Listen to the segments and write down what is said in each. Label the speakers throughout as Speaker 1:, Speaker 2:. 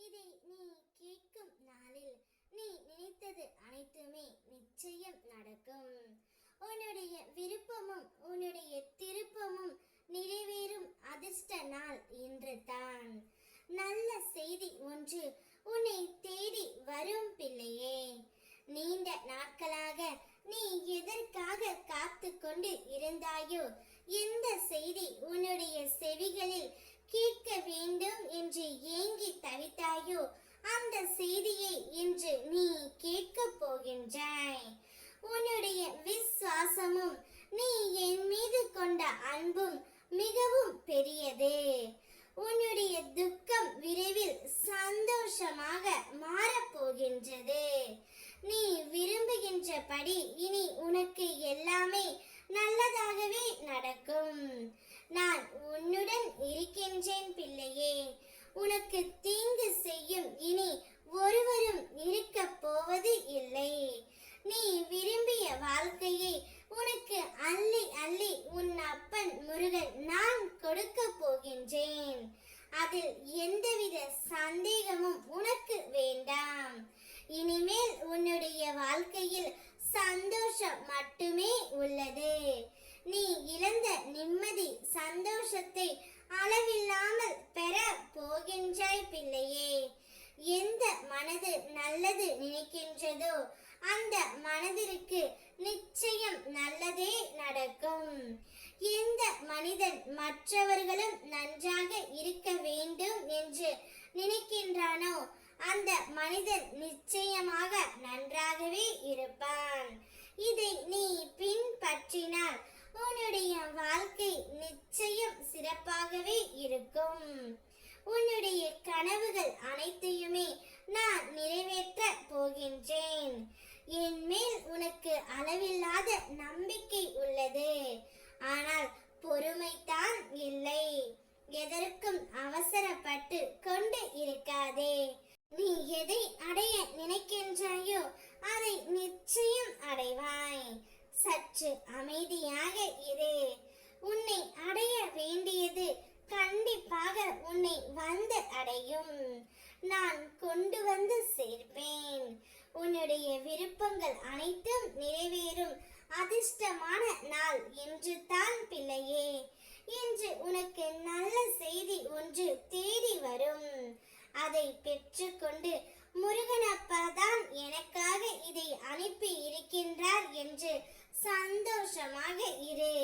Speaker 1: இதை நீ கேட்கும் நாளில் நீ நினைத்தது அனைத்துமே நிச்சயம் நடக்கும். உன்னுடைய விருப்பமும் உன்னுடைய திருப்பமும் நிறைவேறும் அதிர்ஷ்ட நாள் இன்று தான் நல்ல செய்தி ஒன்று உன்னை தேடி வரும் பிள்ளையே. நீண்ட நாட்களாக நீ எதற்காக காத்து கொண்டு இருந்தாயோ இந்த செய்தி உன்னுடைய செவிகளில் கேட்க வேண்டும் என்று ஏங்கி தவித்தாயோ அந்த செய்தியை இன்று நீ கேட்கப் போகின்றாய். உன்னுடைய விசுவாசமும் நீ என் மீது கொண்ட அன்பும் மிகவும் பெரியது. உன்னுடைய துக்கம் விரைவில் சந்தோஷமாக மாறப்போகின்றது நீ விரும்புகின்றபடி இனி உனக்கு எல்லாமே நல்லதாகவே நடக்கும். நான் உன்னுடன் இருக்கின்றேன் பிள்ளையே. உனக்கு இல்லை. நீ விரும்பிய வாழ்க்கையை உனக்கு அள்ளி அள்ளி உன் அப்பன் முருகன் நான் கொடுக்க போகின்றேன். அதில் எந்தவித சந்தேகமும் உனக்கு வேண்டாம். இனிமேல் உன்னுடைய வாழ்க்கையில் சந்தோஷம் மட்டுமே உள்ளது. நீ இழந்த நிம்மதி சந்தோஷத்தை அளவில்லாமல் பெற போகின்றாய் பிள்ளையே. மனது நல்லது நினைக்கின்றதோ அந்த மனதிற்கு நிச்சயம் நல்லதே நடக்கும். எந்த மனிதன் மற்றவர்களும் நன்றாக இருக்க வேண்டும் என்று நினைக்கின்றானோ அந்த மனிதன் நிச்சயமாக நன்றாகவே இருப்பான். இதை நீ பின்பற்றினால் உன்னுடைய வாழ்க்கை நிச்சயம் சிறப்பாகவே இருக்கும் உன்னுடைய கனவுகள் அனைத்தையுமே நான் நிறைவேற்ற போகின்றேன் என் மேல் அளவில்லாத நம்பிக்கை உள்ளது. ஆனால் பொறுமைதான் இல்லை. எதற்கும் அவசரப்பட்டு கொண்டு இருக்காதே. நீ எதை அடைய நினைக்கின்றாயோ அதை நிச்சயம் அடைவாய். சற்று அமைதியாக இரு. உன்னை அடைய வேண்டியது கண்டிப்பாக உன்னை வந்து அடையும். நான் கொண்டு வந்து சேர்ப்பேன். உன்னுடைய விருப்பங்கள் அனைத்தும் நிறைவேறும். அதிர்ஷ்டமான நாள் என்று தான் பிள்ளையே. இன்று உனக்கு நல்ல செய்தி ஒன்று தேடி வரும். அதை பெற்றுக்கொண்டு முருகனப்பா தான் எனக்காக இதை அனுப்பி இருக்கின்றார் என்று சந்தோஷமாக இரு.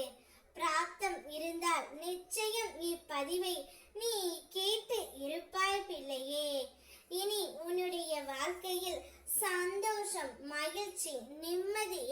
Speaker 1: பிராப்தம் இருந்தால் நிச்சயம் இப்பதிவை நீ கேட்டு இருப்பாய் பிள்ளையே இனி உன்னுடைய வாழ்க்கையில் சந்தோஷம் மகிழ்ச்சி நிம்மதி என தென்றலாய் வீ